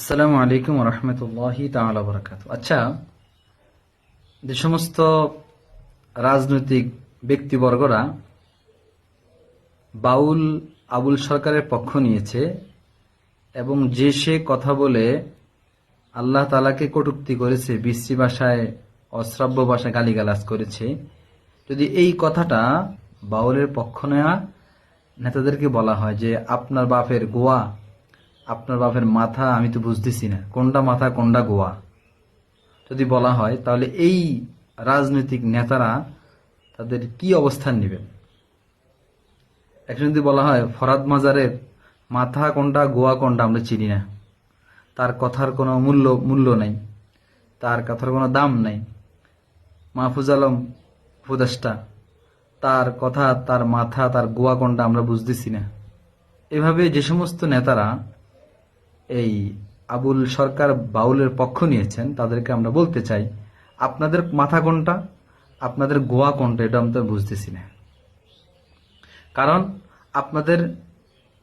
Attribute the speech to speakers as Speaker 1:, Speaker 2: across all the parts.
Speaker 1: আসসালামু আলাইকুম রহমতুল্লাহি বারাকাতু আচ্ছা যে সমস্ত রাজনৈতিক ব্যক্তিবর্গরা বাউল, আবুল সরকারের পক্ষ নিয়েছে এবং যে সে কথা বলে আল্লাহ তালাকে কটুক্তি করেছে বিশ্রী ভাষায়, অশ্রাব্য ভাষায় গালিগালাজ করেছে, যদি এই কথাটা বাউলের পক্ষ নেওয়া নেতাদেরকে বলা হয় যে আপনার বাপের গোয়া আপনার বাপের মাথা আমি তো বুঝতেছি না। কোনটা মাথা, কোনটা গোয়া? যদি বলা হয়, তাহলে এই রাজনৈতিক নেতারা তাদের কি অবস্থান নেবেন? এখন যদি বলা হয়, ফরাদ মাজারের মাথা কোনটা, গোয়া কোনটা আমরা চিনি না। তার কথার কোনো মূল্য মূল্য নাই। তার কথার কোনো দাম নাই। মাহফুজ আলম উপদেষ্টা, তার কথা, তার মাথা, তার গোয়া কোনটা আমরা বুঝতেছি না। এভাবে যে সমস্ত নেতারা এই আবুল সরকার বাউলের পক্ষ নিয়েছেন, তাদেরকে আমরা বলতে চাই, আপনাদের মাথা কোনটা? আপনাদের গোয়া কোনটা? এটা আমরা বুঝতেছি না। কারণ আপনাদের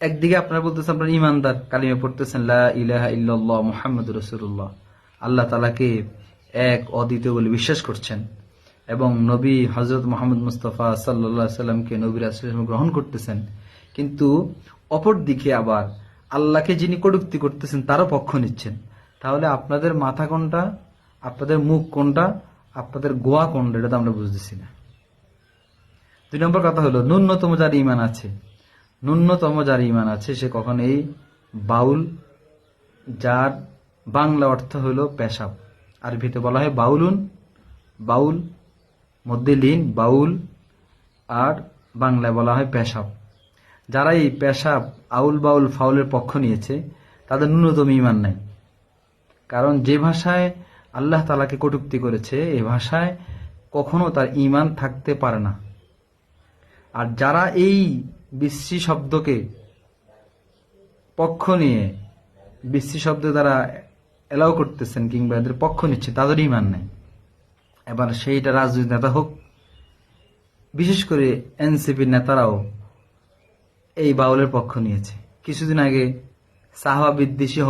Speaker 1: একদিকে আপনারা বলতেছেন, আপনার ইমানদার, কালিমে পড়তেছেন, লা ইল্লাল্লাহ মুহাম্মদ রসুল্লাহ আল্লাহ তালাকে এক অদ্বিতীয় বলে বিশ্বাস করছেন এবং নবী হজরত মোহাম্মদ মুস্তফা সাল্লা সাল্লামকে নবীর আসলাম গ্রহণ করতেছেন। কিন্তু অপর দিকে আবার আল্লাহকে যিনি কটুক্তি করতেছেন, তারও পক্ষ নিচ্ছেন। তাহলে আপনাদের মাথা কোনটা? আপনাদের মুখ কোনটা? আপনাদের গোয়া কোনটা? এটা তো আমরা বুঝতেছি না। দুই নম্বর কথা হলো, ন্যূনতম যার ইমান আছে, ন্যূনতম যার ইমান আছে, সে কখন এই বাউল, যার বাংলা অর্থ হলো পেশাব। আরবিতে বলা হয় বাউলুন, বাউল, মধ্যে লিন, বাউল, আর বাংলায় বলা হয় পেশাব। যারা এই পেশা আউল বাউল ফাউলের পক্ষ নিয়েছে, তাদের ন্যূনতম ইমান নাই। কারণ যে ভাষায় আল্লাহ তালাকে কটুক্তি করেছে, এ ভাষায় কখনো তার ইমান থাকতে পারে না। আর যারা এই বিশ্রী শব্দকে পক্ষ নিয়ে বিশ্রী শব্দ দ্বারা এলাও করতেছেন কিংবা এদের পক্ষ নিচ্ছে, তাদের ইমান নাই। এবার সেইটা রাজনৈতিক নেতা হোক, বিশেষ করে এনসিপির নেতারাও এই বাউলের পক্ষ নিয়েছে। কিছুদিন আগে সাহাবা বিদ্বেষী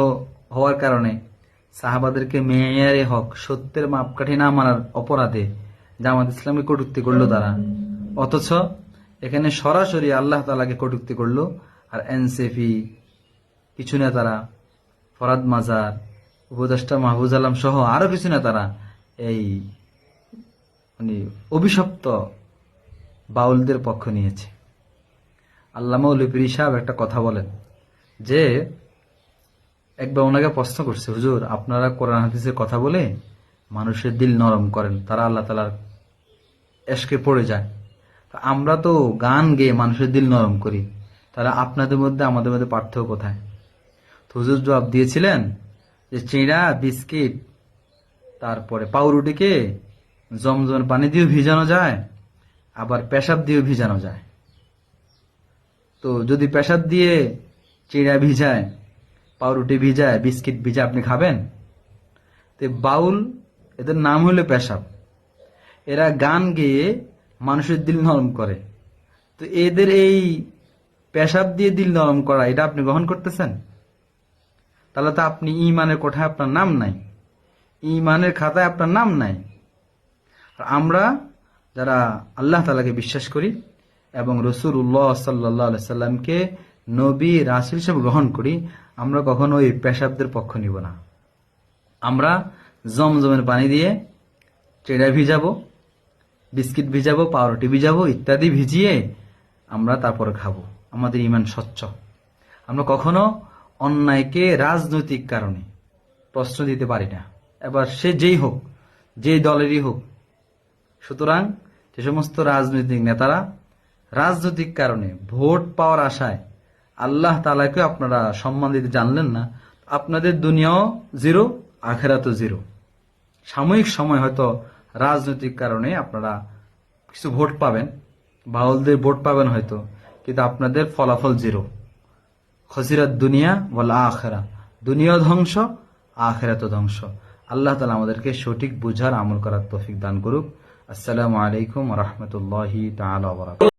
Speaker 1: হওয়ার কারণে সাহাবাদেরকে মেয়ারে হক, সত্যের মাপকাঠি না মানার অপরাধে জামাত ইসলামকে কটুক্তি করল তারা। অথচ এখানে সরাসরি আল্লাহ তালাকে কটুক্তি করল আর এনসিপি কিছু নেতারা ফরাদ মাজার, উপদেষ্টা মাহবুজ আলম সহ আরও কিছু নেতারা এই মানে অভিশপ্ত বাউলদের পক্ষ নিয়েছে। আল্লামা উলিপির সাহেব একটা কথা বলেন। যে, একবার ওনাকে প্রশ্ন করছে, হুজুর, আপনারা কোরআন হাদিসের কথা বলে মানুষের দিল নরম করেন, তারা আল্লাহ তালার এসকে পড়ে যায়। আমরা তো গান গেয়ে মানুষের দিল নরম করি তারা আপনাদের মধ্যে, আমাদের মধ্যে পার্থক্য কোথায়? তো হুজুর জবাব দিয়েছিলেন যে, চিঁড়া, বিস্কিট, তারপরে পাউরুটিকে জমজমের পানি দিয়েও ভিজানো যায়, আবার পেশাব দিয়েও ভিজানো যায়। তো যদি পেশাব দিয়ে চিড়া ভিজায়, পাউরুটি ভিজায়, বিস্কিট ভিজা আপনি খাবেন, তো বাউল এদের নাম হলো পেশাব এরা গান গেয়ে মানুষের দিল নরম করে। তো এদের এই পেশাব দিয়ে দিল নরম করা, এটা আপনি গ্রহণ করতেছেন? তাহলে তো আপনি ইমানের কোঠায় আপনার নাম নাই। ইমানের খাতায় আপনার নাম নাই। আর আমরা যারা আল্লাহ তালাকে বিশ্বাস করি এবং রসুল উল্লাহ সাল্লাহ সাল্লামকে নবী, রাসুল হিসেবে গ্রহণ করি, আমরা কখনো ওই পেশাবদের পক্ষ নিব না। আমরা জমজমের পানি দিয়ে চেড়া ভিজাবো, বিস্কিট ভিজাবো, পাউরুটি ভিজাবো ইত্যাদি ভিজিয়ে আমরা তারপর খাব। আমাদের ইমান স্বচ্ছ। আমরা কখনো অন্যায়কে রাজনৈতিক কারণে প্রশ্ন দিতে পারি না। এবার সে যেই হোক, যেই দলেরই হোক, সুতরাং যে সমস্ত রাজনৈতিক নেতারা রাজনৈতিক কারণে ভোট পাওয়ার আশায় আল্লাহ তালাকে আপনারা সম্মান দিতে জানলেন না, আপনাদের দুনিয়াও জিরো, আখেরাতও জিরো। সাময়িক সময় হয়তো রাজনৈতিক কারণে আপনারা কিছু ভোট পাবেন, বাউলদের ভোট পাবেন হয়তো, কিন্তু আপনাদের ফলাফল জিরো। খসিরাত দুনিয়া বল আখেরা। দুনিয়া ধ্বংস আখেরাত ধ্বংস। আল্লাহ তালা আমাদেরকে সঠিক বুঝার আমল করার তৌফিক দান করুক। আসসালামু আলাইকুম রহমতুল্লাহি বারাকাতুহু।